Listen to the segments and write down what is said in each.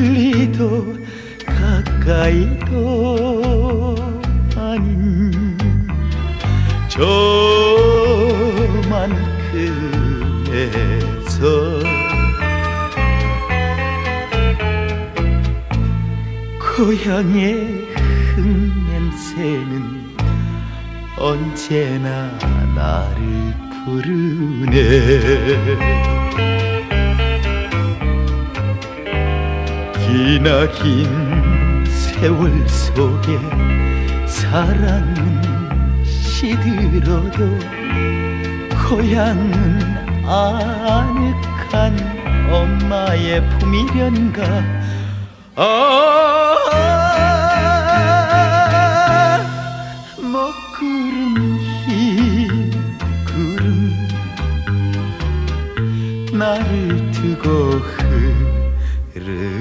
멀리도 가까이도 아닌 저만큼에서 고향의 흙냄새는 언제나 나를 부르네. 기나긴 세월 속에 사랑은 시들어도 고향은 아늑한 엄마의 품이련가. 아 먹구름 흰 구름 나를 두고 흐르네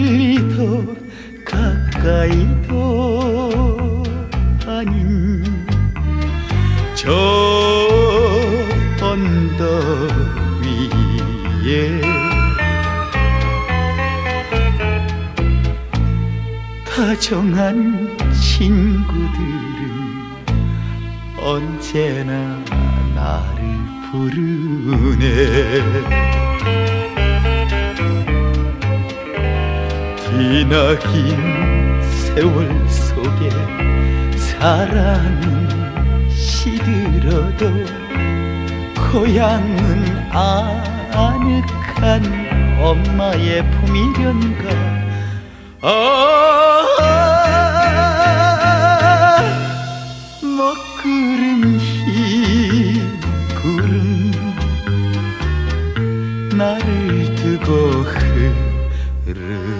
멀리도 가까 언덕 위에. 다정한 친구들은 언제나 나를 부르네. 기나긴 세월 속에 사랑은 시들어도 고향은 아늑한 엄마의 품이련가 아 먹구름 흰 구름 나를 두고 흐르네